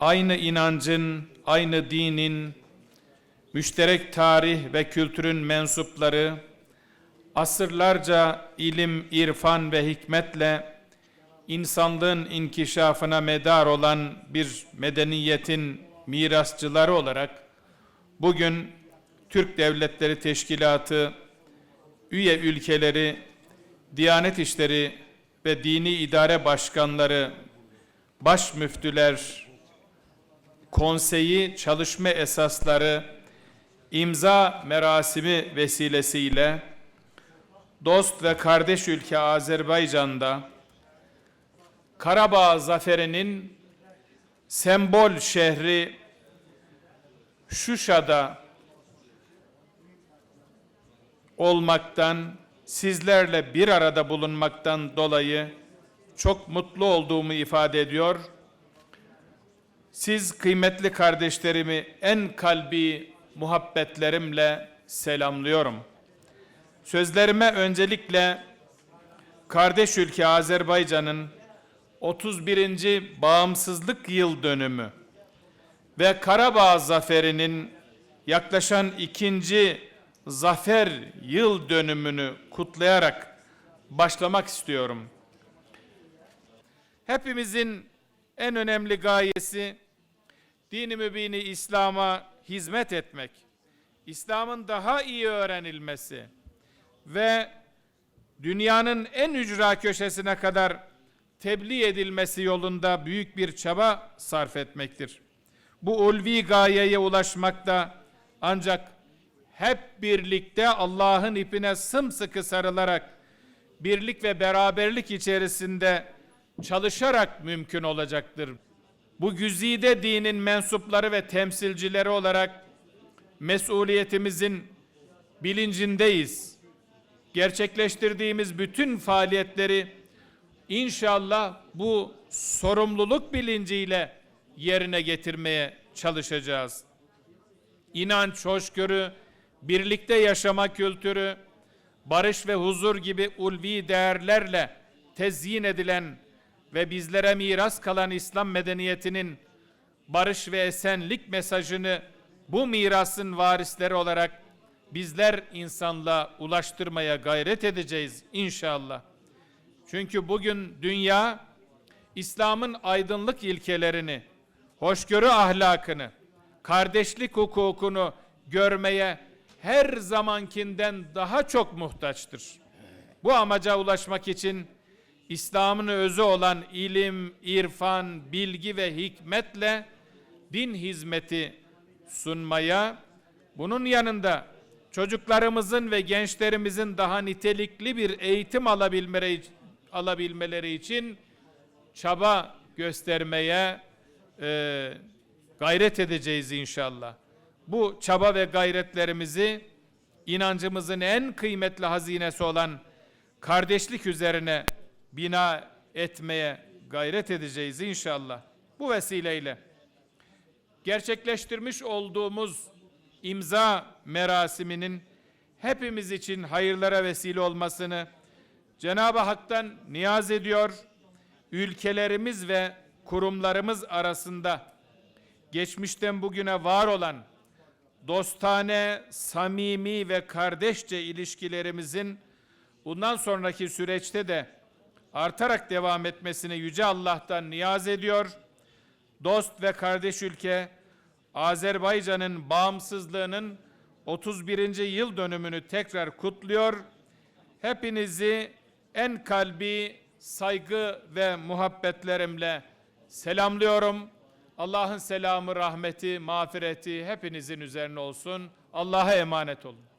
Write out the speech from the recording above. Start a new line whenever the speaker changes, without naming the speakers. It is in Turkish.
aynı inancın, aynı dinin, müşterek tarih ve kültürün mensupları, asırlarca ilim, irfan ve hikmetle insanlığın inkişafına medar olan bir medeniyetin mirasçıları olarak bugün Türk Devletleri Teşkilatı üye ülkeleri, Diyanet İşleri ve dini idare başkanları, baş müftüler, konseyi çalışma esasları, imza merasimi vesilesiyle dost ve kardeş ülke Azerbaycan'da Karabağ zaferinin sembol şehri Şuşa'da olmaktan, sizlerle bir arada bulunmaktan dolayı çok mutlu olduğumu ifade ediyor. Siz kıymetli kardeşlerimi en kalbi muhabbetlerimle selamlıyorum. Sözlerime öncelikle kardeş ülke Azerbaycan'ın 31. bağımsızlık yıl dönümü ve Karabağ zaferinin yaklaşan ikinci zafer yıl dönümünü kutlayarak başlamak istiyorum. Hepimizin en önemli gayesi dini mübini İslam'a hizmet etmek, İslam'ın daha iyi öğrenilmesi ve dünyanın en ücra köşesine kadar tebliğ edilmesi yolunda büyük bir çaba sarf etmektir. Bu ulvi gayeye ulaşmakta ancak hep birlikte Allah'ın ipine sımsıkı sarılarak birlik ve beraberlik içerisinde çalışarak mümkün olacaktır. Bu güzide dinin mensupları ve temsilcileri olarak mesuliyetimizin bilincindeyiz. Gerçekleştirdiğimiz bütün faaliyetleri inşallah bu sorumluluk bilinciyle yerine getirmeye çalışacağız. İnanç, hoşgörü, birlikte yaşama kültürü, barış ve huzur gibi ulvi değerlerle tezyin edilen ve bizlere miras kalan İslam medeniyetinin barış ve esenlik mesajını bu mirasın varisleri olarak bizler insanlığa ulaştırmaya gayret edeceğiz inşallah. Çünkü bugün dünya İslam'ın aydınlık ilkelerini, hoşgörü ahlakını, kardeşlik hukukunu görmeye her zamankinden daha çok muhtaçtır. Bu amaca ulaşmak için İslam'ın özü olan ilim, irfan, bilgi ve hikmetle din hizmeti sunmaya, bunun yanında çocuklarımızın ve gençlerimizin daha nitelikli bir eğitim alabilmeleri, için çaba göstermeye e, gayret edeceğiz inşallah. Bu çaba ve gayretlerimizi inancımızın en kıymetli hazinesi olan kardeşlik üzerine bina etmeye gayret edeceğiz inşallah. Bu vesileyle gerçekleştirmiş olduğumuz imza merasiminin hepimiz için hayırlara vesile olmasını Cenab-ı Hak'tan niyaz ediyor. Ülkelerimiz ve kurumlarımız arasında geçmişten bugüne var olan dostane, samimi ve kardeşçe ilişkilerimizin bundan sonraki süreçte de artarak devam etmesini Yüce Allah'tan niyaz ediyor. Dost ve kardeş ülke Azerbaycan'ın bağımsızlığının 31. yıl dönümünü tekrar kutluyor. Hepinizi en kalbi saygı ve muhabbetlerimle selamlıyorum. Allah'ın selamı, rahmeti, mağfireti hepinizin üzerine olsun. Allah'a emanet olun.